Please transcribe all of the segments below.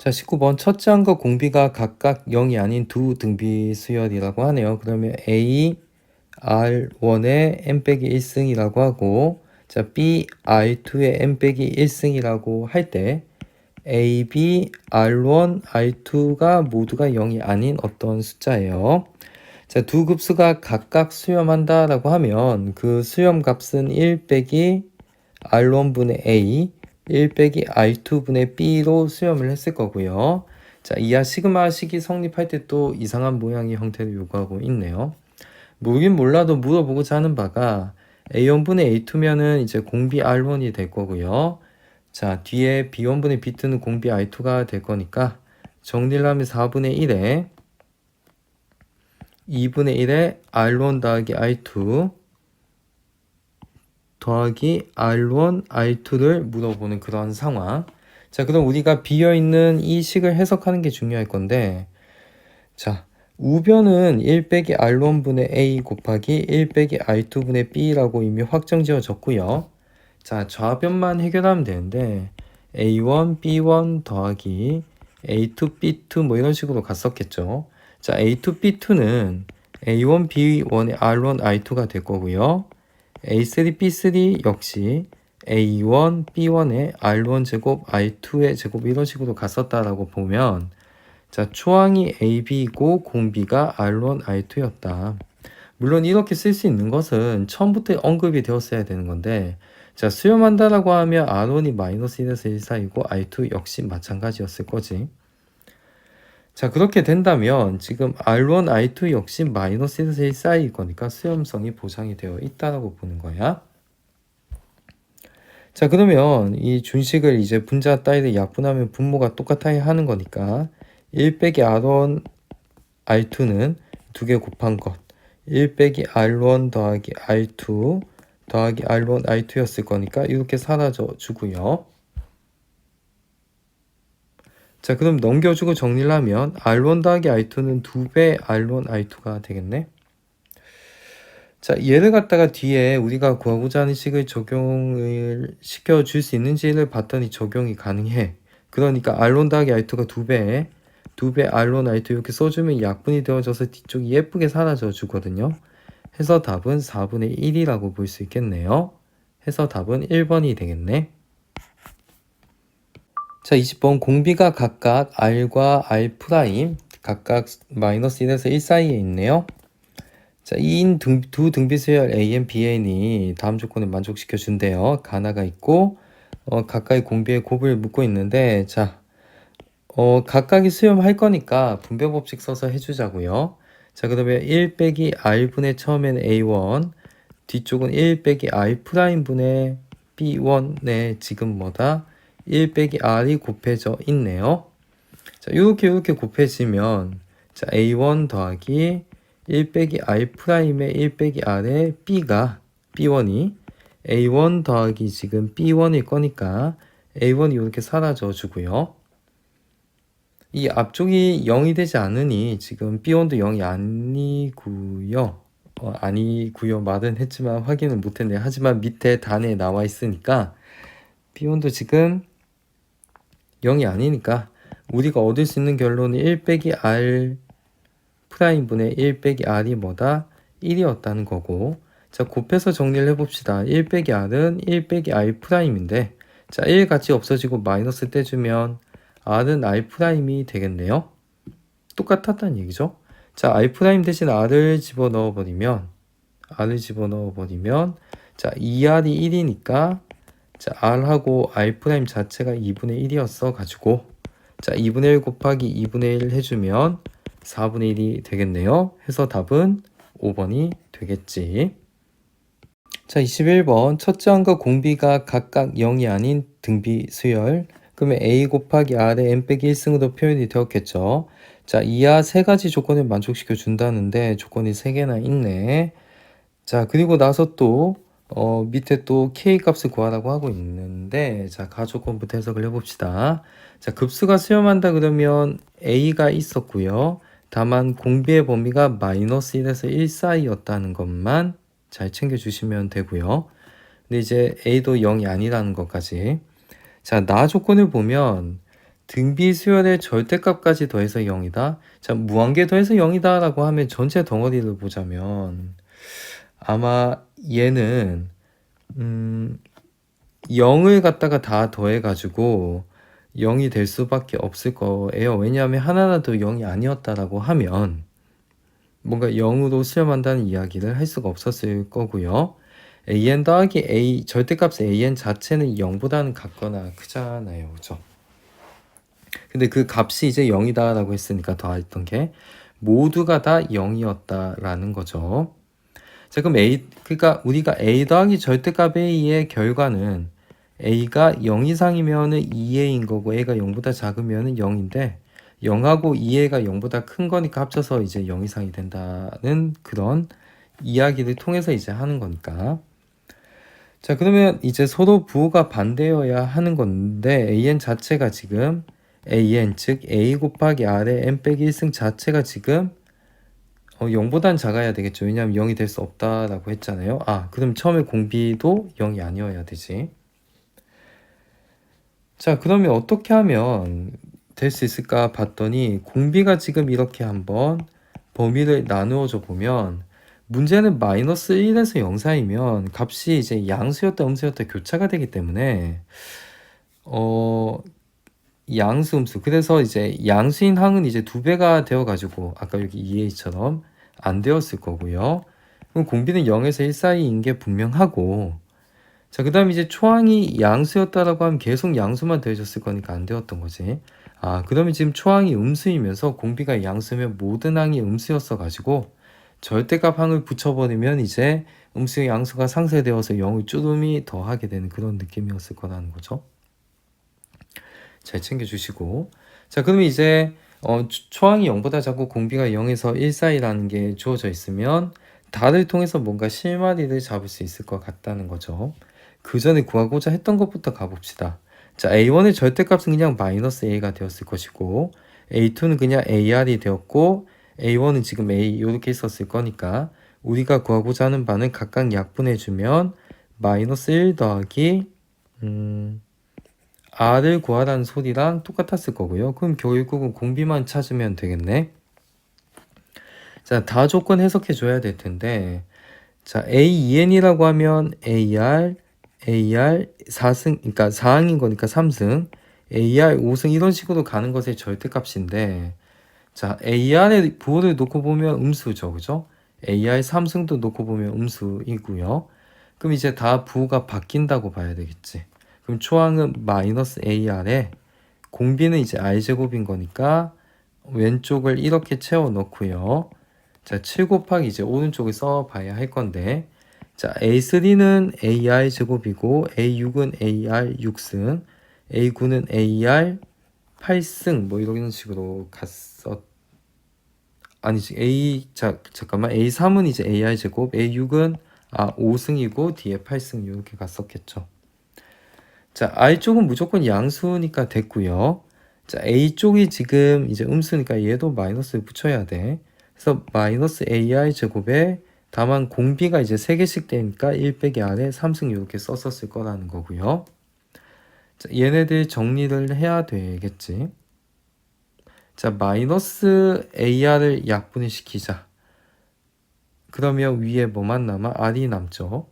자, 19번 첫째 항과 공비가 각각 0이 아닌 두 등비 수열이라고 하네요. 그러면 A R1의 n 빼기 1승이라고 하고 자, B R2의 n 빼기 1승이라고 할 때 A, B, R1, R2가 모두가 0이 아닌 어떤 숫자예요. 자, 두 급수가 각각 수렴한다라고 하면 그 수렴 값은 1 빼기 R1분의 A, 1 빼기 R2분의 B로 수렴을 했을 거고요. 자, 이하 시그마 식이 성립할 때 또 이상한 모양의 형태를 요구하고 있네요. 모르긴 몰라도 물어보고자 하는 바가 A1분의 A2면은 이제 공비 R1이 될 거고요. 자, 뒤에 B1분의 B2는 공비 R2가 될 거니까 정리를 하면 4분의 1에 2분의 1에 R1 더하기 R2 더하기 R1, R2를 물어보는 그런 상황. 자, 그럼 우리가 비어있는 이 식을 해석하는 게 중요할 건데, 자, 우변은 1 빼기 R1분의 A 곱하기 1 빼기 R2분의 B라고 이미 확정 지어졌고요. 자, 좌변만 해결하면 되는데, A1, B1 더하기 A2, B2 뭐 이런 식으로 갔었겠죠. 자, A2, B2는 A1, B1의 R1, R2가 될 거고요. A3, B3 역시 A1, B1의 R1 제곱, R2의 제곱 이런 식으로 갔었다라고 보면 자, 초항이 AB이고 공비가 R1, R2였다. 물론 이렇게 쓸 수 있는 것은 처음부터 언급이 되었어야 되는 건데 자, 수렴한다라고 하면 R1이 마이너스 1에서 1 사이고 R2 역시 마찬가지였을 거지. 자, 그렇게 된다면 지금 R1, R2 역시 마이너스 1에서 1 사이일 거니까 수렴성이 보장이 되어 있다라고 보는 거야. 자, 그러면 이 준식을 이제 분자 따위를 약분하면 분모가 똑같아야 하는 거니까 1 빼기 R1, R2는 두 개 곱한 것. 1 빼기 R1 더하기 R2 더하기 R1, R2였을 거니까 이렇게 사라져 주고요. 자, 그럼 넘겨주고 정리를 하면 R1 더하기 R2는 2배 R1, R2가 되겠네. 자, 얘를 갖다가 뒤에 우리가 구하고자 하는 식을 적용을 시켜줄 수 있는지를 봤더니 적용이 가능해. 그러니까 R1 더하기 R2가 2배, 2배 R1, R2 이렇게 써주면 약분이 되어져서 뒤쪽이 예쁘게 사라져 주거든요. 해서 답은 4분의 1이라고 볼 수 있겠네요. 해서 답은 1번이 되겠네. 자, 20번 공비가 각각 R과 R 프라임 각각 마이너스 1에서 1 사이에 있네요. 자, 2인 등, 두 등비수열 AN, BN이 다음 조건을 만족시켜 준대요. 가나가 있고 어, 가까이 공비의 곱을 묻고 있는데 자, 어, 각각이 수렴할 거니까 분배 법칙 써서 해주자고요. 자, 그러면 1 빼기 R분의 처음에는 A1 뒤쪽은 1 빼기 R 프라임 분의 B1의 지금 뭐다? 1 빼기 r이 곱해져 있네요. 자, 이렇게 이렇게 곱해지면 자, a1 더하기 1 빼기 r 프라임의 1 빼기 r의 b가 b1이 a1 더하기 지금 b1일 거니까 a1이 이렇게 사라져 주고요. 이 앞쪽이 0이 되지 않으니 지금 b1도 0이 아니고요. 어, 아니고요 말은 했지만 확인은 못했네요. 하지만 밑에 단에 나와 있으니까 b1도 지금 0이 아니니까 우리가 얻을 수 있는 결론은 1 빼기 r 프라임 분의 1 빼기 r이 뭐다? 1이었다는 거고 자 곱해서 정리를 해봅시다. 1 빼기 r은 1 빼기 r 프라임인데 자 1 같이 없어지고 마이너스 떼주면 r은 r 프라임이 되겠네요. 똑같았다는 얘기죠. 자 r 프라임 대신 r을 집어넣어 버리면 r을 집어넣어 버리면 자 2r이 1이니까 자, r하고 r 프라임 자체가 2분의 1이었어 가지고 자, 2분의 1 곱하기 2분의 1 해주면 4분의 1이 되겠네요. 해서 답은 5번이 되겠지. 자, 21번 첫째 항과 공비가 각각 0이 아닌 등비 수열 그러면 a 곱하기 r의 n 빼기 1승으로 표현이 되었겠죠. 자, 이하 세 가지 조건을 만족시켜 준다는데 조건이 세 개나 있네. 자, 그리고 나서 또 어, 밑에 또 k 값을 구하라고 하고 있는데 자 가조건부터 해석을 해봅시다. 자 급수가 수렴한다 그러면 a가 있었고요. 다만 공비의 범위가 마이너스 1에서 1 사이였다는 것만 잘 챙겨주시면 되고요. 근데 이제 a도 0이 아니라는 것까지 자 나 조건을 보면 등비 수열의 절대값까지 더해서 0이다. 자, 무한계 더해서 0이다라고 하면 전체 덩어리를 보자면 아마 얘는 음 0을 갖다가 다 더해가지고 0이 될 수밖에 없을 거예요. 왜냐하면 하나라도 0이 아니었다라고 하면 뭔가 0으로 수렴한다는 이야기를 할 수가 없었을 거고요. an 더하기 a 절대값 an 자체는 0보다는 같거나 크잖아요. 그죠? 근데 그 값이 이제 0이다라고 했으니까 더했던 게 모두가 다 0이었다라는 거죠. 자, 그럼 a 그러니까 우리가 a 더하기 절대값 a의 결과는 a가 0 이상이면은 2a인 거고 a가 0보다 작으면은 0인데 0하고 2a가 0보다 큰 거니까 합쳐서 이제 0 이상이 된다는 그런 이야기를 통해서 이제 하는 거니까. 자, 그러면 이제 서로 부호가 반대여야 하는 건데 an 자체가 지금 an 즉 a 곱하기 r의 n 빼기 1승 자체가 지금 어, 0보단 작아야 되겠죠. 왜냐하면 0이 될 수 없다라고 했잖아요. 아, 그럼 처음에 공비도 0이 아니어야 되지. 자, 그러면 어떻게 하면 될 수 있을까 봤더니 공비가 지금 이렇게 한번 범위를 나누어 줘 보면 문제는 마이너스 1에서 0 사이면 값이 이제 양수였다 음수였다 교차가 되기 때문에 어 양수 음수 그래서 이제 양수인 항은 이제 두 배가 되어 가지고 아까 여기 2a처럼 안 되었을 거고요. 그럼 공비는 0에서 1 사이인 게 분명하고 자, 그 다음에 이제 초항이 양수였다라고 하면 계속 양수만 더해졌을 거니까 안 되었던 거지. 아, 그러면 지금 초항이 음수이면서 공비가 양수면 모든 항이 음수였어 가지고 절대값 항을 붙여버리면 이제 음수의 양수가 상쇄되어서 0을 쭈름이 더하게 되는 그런 느낌이었을 거라는 거죠. 잘 챙겨주시고. 자, 그러면 이제 어, 초항이 0보다 작고 공비가 0에서 1 사이라는 게 주어져 있으면 달을 통해서 뭔가 실마리를 잡을 수 있을 것 같다는 거죠. 그 전에 구하고자 했던 것부터 가봅시다. 자, A1의 절대값은 그냥 마이너스 A가 되었을 것이고 A2는 그냥 AR이 되었고 A1은 지금 A 이렇게 있었을 거니까 우리가 구하고자 하는 바는 각각 약분해주면 마이너스 1 더하기 음, R을 구하라는 소리랑 똑같았을 거고요. 그럼 결국은 공비만 찾으면 되겠네. 자, 다 조건 해석해 줘야 될 텐데 자, A2N이라고 하면 AR AR 4승, 그러니까 4항인 거니까 3승, AR 5승 이런 식으로 가는 것의 절대값인데, 자, AR의 부호를 놓고 보면 음수죠, 그죠? AR 3승도 놓고 보면 음수이고요. 그럼 이제 다 부호가 바뀐다고 봐야 되겠지. 그럼 초항은 마이너스 AR에 공비는 이제 R제곱인 거니까 왼쪽을 이렇게 채워 넣고요. 자, 7 곱하기 이제 오른쪽을 써 봐야 할 건데, 자, A3는 AR 제곱이고 A6은 AR 6승, A9는 AR 8승 뭐 이런 식으로 갔었 아니지 A 자 잠깐만 A3은 이제 AR 제곱, A6은 아 5승이고 뒤에 8승 이렇게 갔었겠죠. 자, R 쪽은 무조건 양수니까 됐고요. 자, A 쪽이 지금 이제 음수니까 얘도 마이너스를 붙여야 돼. 그래서 마이너스 AR 제곱에 다만 공비가 이제 3개씩 되니까 1 빼기 아래 3승 이렇게 썼었을 거라는 거고요. 자, 얘네들 정리를 해야 되겠지. 자, 마이너스 AR을 약분을 시키자. 그러면 위에 뭐만 남아? R이 남죠.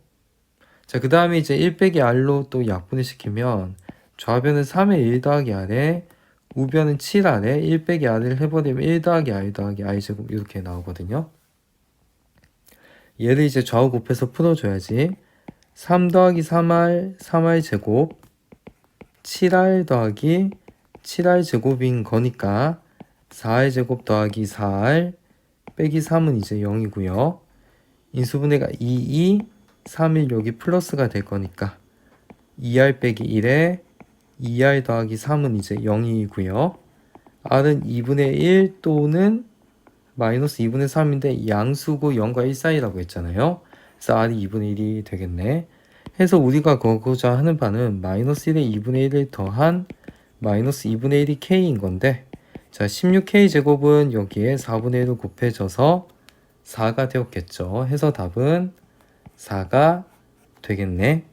자, 그 다음에 이제 1 빼기 R로 또 약분을 시키면 좌변은 3의 1 더하기 R에 우변은 7 R에 1 빼기 R을 해버리면 1 더하기 R 더하기 I 제곱 이렇게 나오거든요. 얘를 이제 좌우 곱해서 풀어줘야지. 3 더하기 3r, 3r 제곱, 7r 더하기 7r 제곱인 거니까 4r 제곱 더하기 4r 빼기 3은 이제 0이고요. 인수분해가 2, 2, 3, 1 여기 플러스가 될 거니까 2r 빼기 1에 2r 더하기 3은 이제 0이고요. r은 2분의 1 또는 마이너스 2분의 3인데 양수고 0과 1 사이라고 했잖아요. 그래서 r이 2분의 1이 되겠네. 해서 우리가 거고자 하는 바는 마이너스 1에 2분의 1을 더한 마이너스 2분의 1이 k인 건데 자 16k 제곱은 여기에 4분의 1을 곱해져서 4가 되었겠죠. 해서 답은 4가 되겠네.